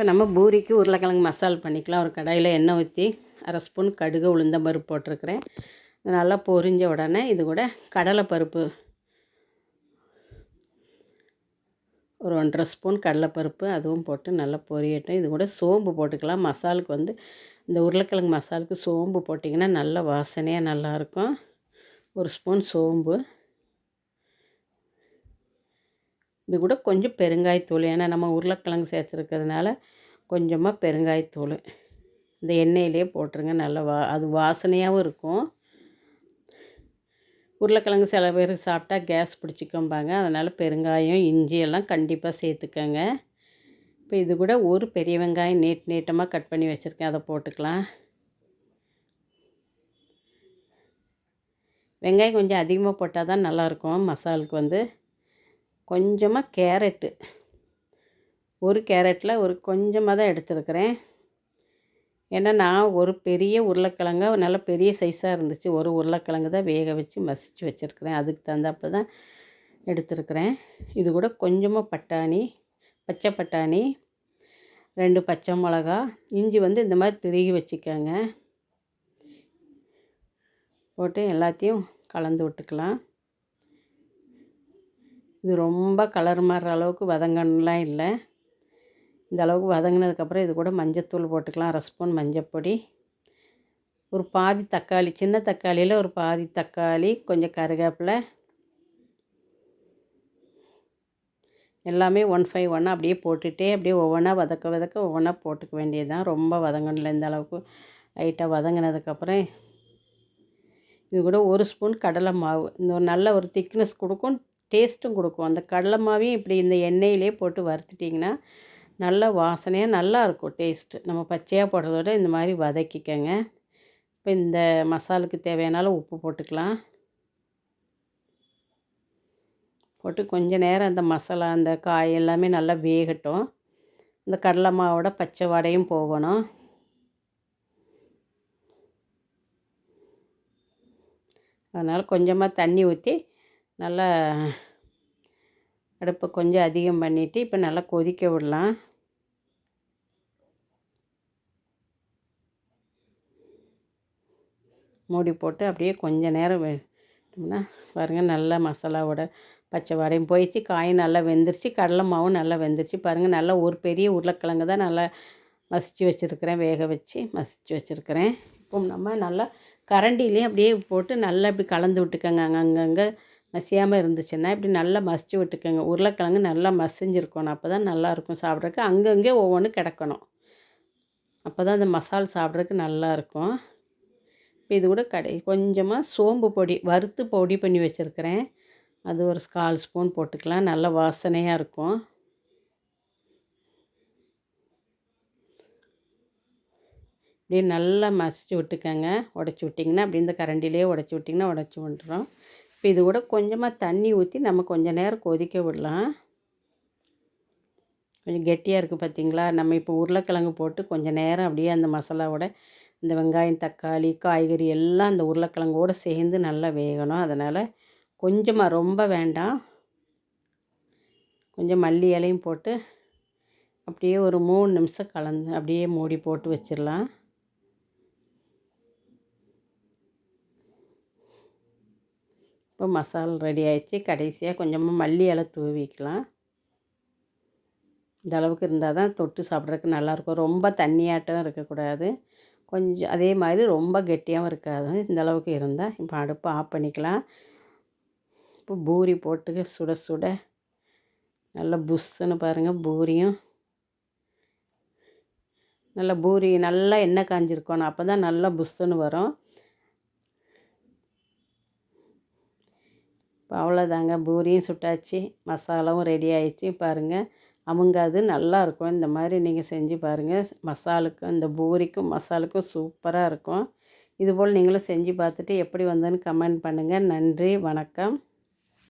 இப்போ நம்ம பூரிக்கு உருளைக்கிழங்கு மசால் பண்ணிக்கலாம். ஒரு கடாயில் எண்ணெய் ஊற்றி அரை ஸ்பூன் கடுகு உளுந்தம் பருப்பு போட்டிருக்கிறேன். நல்லா பொரிஞ்ச உடனே இது கூட கடலைப்பருப்பு ஒரு ஒன்றரை ஸ்பூன் கடலைப்பருப்பு அதுவும் போட்டு நல்லா பொரியட்டும். இது கூட சோம்பு போட்டுக்கலாம். மசாலுக்கு வந்து இந்த உருளைக்கிழங்கு மசாலுக்கு சோம்பு போட்டிங்கன்னா நல்ல வாசனையாக நல்லாயிருக்கும். ஒரு ஸ்பூன் சோம்பு. இது கூட கொஞ்சம் பெருங்காயத்தூள். ஏன்னா நம்ம உருளைக்கிழங்கு சேர்த்துருக்கிறதுனால கொஞ்சமாக பெருங்காயத்தூள். இந்த எண்ணெயிலே போட்டுருங்க. நல்லா வா அது வாசனையாகவும் இருக்கும். உருளைக்கிழங்கு சில பேர் சாப்பிட்டா கேஸ் பிடிச்சிக்கம்பாங்க. அதனால் பெருங்காயம் இஞ்சி எல்லாம் கண்டிப்பாக சேர்த்துக்கோங்க. இப்போ இது கூட ஒரு பெரிய வெங்காயம் நீட் நீட்டமாக கட் பண்ணி வச்சுருக்கேன். அதை போட்டுக்கலாம். வெங்காயம் கொஞ்சம் அதிகமாக போட்டால் தான் நல்லாயிருக்கும். மசாலுக்கு வந்து கொஞ்சமாக கேரட்டு. ஒரு கேரட்டில் ஒரு கொஞ்சமாக தான் எடுத்துருக்கிறேன். ஏன்னா நான் ஒரு பெரிய உருளைக்கிழங்க நல்ல பெரிய சைஸாக இருந்துச்சு. ஒரு உருளைக்கிழங்கு தான் வேக வச்சு மசித்து வச்சுருக்கிறேன். அதுக்கு தகுந்தாப்புல தான் எடுத்துருக்கிறேன். இது கூட கொஞ்சமாக பட்டாணி பச்சை பட்டாணி ரெண்டு பச்சை மிளகா இஞ்சி வந்து இந்த மாதிரி திருகி வச்சுக்கோங்க. போட்டு எல்லாத்தையும் கலந்து விட்டுக்கலாம். இது ரொம்ப கலர் மாறுற அளவுக்கு வதங்கணும்லாம் இல்லை. இந்த அளவுக்கு வதங்கினதுக்கப்புறம் இது கூட மஞ்சத்தூள் போட்டுக்கலாம். அரை ஸ்பூன் மஞ்சப்பொடி. ஒரு பாதி தக்காளி சின்ன தக்காளியில் ஒரு பாதி தக்காளி கொஞ்சம் கருவேப்பிலை. எல்லாமே ஒன் ஃபைவ் ஒன்னாக அப்படியே போட்டுகிட்டே அப்படியே ஒவ்வொன்றா வதக்க வதக்க ஒவ்வொன்றா போட்டுக்க வேண்டியது தான் ரொம்ப வதங்கணும்ல இந்த அளவுக்கு. லைட்டாக வதங்கினதுக்கப்புறம். இது கூட ஒரு ஸ்பூன் கடலை மாவு. இந்த ஒரு நல்ல ஒரு திக்னஸ் கொடுக்கும். டேஸ்ட்டும் கொடுக்கும். அந்த கடலை மாவையும் இப்படி இந்த எண்ணெயிலே போட்டு வறுத்துட்டிங்கன்னா நல்ல வாசனையாக நல்லாயிருக்கும் டேஸ்ட்டு. நம்ம பச்சையாக போடுறத விட இந்த மாதிரி வதக்கிக்கங்க. இப்போ இந்த மசாலுக்கு தேவையானாலும் உப்பு போட்டுக்கலாம். போட்டு கொஞ்ச நேரம் அந்த மசாலா அந்த காய் எல்லாமே நல்லா வேகட்டும். இந்த கடலை மாவோட பச்சை வடையும் போகணும். அதனால் கொஞ்சமாக தண்ணி ஊற்றி நல்லா அடுப்பை கொஞ்சம் அதிகம் பண்ணிவிட்டு இப்போ நல்லா கொதிக்க விடலாம். மூடி போட்டு அப்படியே கொஞ்ச நேரம் விட்டோம்னா பாருங்கள் நல்லா மசாலாவோட பச்சை வடையும் போயிடுச்சு. காயும் நல்லா வெந்துருச்சு கடலை மாவும் நல்லா வெந்துருச்சு. பாருங்கள் நல்லா ஒரு பெரிய உருளைக்கிழங்கு தான் நல்லா மசித்து வச்சுருக்கிறேன் வேக வச்சு மசித்து வச்சுருக்கிறேன். இப்போ நம்ம நல்லா கரண்டிலையும் அப்படியே போட்டு நல்லா இப்படி கலந்து விட்டுக்கோங்க. அங்கங்கே மசியாமல் இருந்துச்சுன்னா இப்படி நல்லா மசிச்சு விட்டுக்கோங்க. உருளைக்கிழங்கு நல்லா மசிஞ்சிருக்கணும். அப்போ தான் நல்லாயிருக்கும் சாப்பிட்றதுக்கு. அங்கங்கே ஒவ்வொன்று கிடக்கணும். அப்போ தான் அந்த மசால் சாப்பிட்றதுக்கு நல்லாயிருக்கும். இப்போ இது கூட கடை கொஞ்சமாக சோம்பு பொடி வறுத்து பொடி பண்ணி வச்சுருக்கிறேன். அது ஒரு கால் ஸ்பூன் போட்டுக்கலாம். நல்ல வாசனையாக இருக்கும். இப்படியே நல்லா மசிச்சு விட்டுக்கோங்க. உடச்சி விட்டிங்கன்னா அப்படி இந்த கரண்டிலே உடச்சி விட்டிங்கன்னா உடச்சி விட்டுறோம் இப்போ இது கூட கொஞ்சமாக தண்ணி ஊற்றி நம்ம கொஞ்சம் நேரம் கொதிக்க விடலாம். கொஞ்சம் கெட்டியாக இருக்குது பார்த்திங்களா நம்ம இப்போ உருளைக்கிழங்கு போட்டு கொஞ்சம் நேரம் அப்படியே அந்த மசாலாவோட இந்த வெங்காயம் தக்காளி காய்கறி எல்லாம் அந்த உருளைக்கிழங்கோடு சேர்ந்து நல்லா வேகணும். அதனால் கொஞ்சமாக ரொம்ப வேண்டாம். கொஞ்சம் மல்லி இலையும் போட்டு அப்படியே ஒரு மூணு நிமிஷம் கலந்து அப்படியே மூடி போட்டு வச்சிடலாம். இப்போ மசால் ரெடி ஆயிடுச்சு. கடைசியாக கொஞ்சமாக மல்லி இலை தூவிக்கலாம் இந்த அளவுக்கு இருந்தால் தான் தொட்டு சாப்பிட்றதுக்கு நல்லாயிருக்கும் ரொம்ப தண்ணியாட்டம் இருக்கக்கூடாது. கொஞ்சம் அதே மாதிரி ரொம்ப கெட்டியாகவும் இருக்காது. இந்த அளவுக்கு இருந்தால் இப்போ அடுப்பை ஆஃப் பண்ணிக்கலாம். இப்போ பூரி போட்டு சுட சுட நல்லா புஷ்ஷுன்னு பாருங்கள் பூரியும். நல்லா பூரி நல்லா எண்ணெய் காஞ்சிருக்கணும் அப்போ தான் நல்லா புஷ்ஷுன்னு வரும். இப்போ அவ்வளோதாங்க. பூரியும் சுட்டாச்சு மசாலாவும் ரெடி ஆயிடுச்சு. பாருங்கள் அமுங்காது நல்லாயிருக்கும் இந்த மாதிரி நீங்கள் செஞ்சு பாருங்கள் மசாலுக்கும் இந்த பூரிக்கும் மசாலுக்கும் சூப்பராக இருக்கும். இதுபோல் நீங்களும் செஞ்சு பார்த்துட்டு எப்படி வந்ததுன்னு கமெண்ட் பண்ணுங்கள் நன்றி வணக்கம்.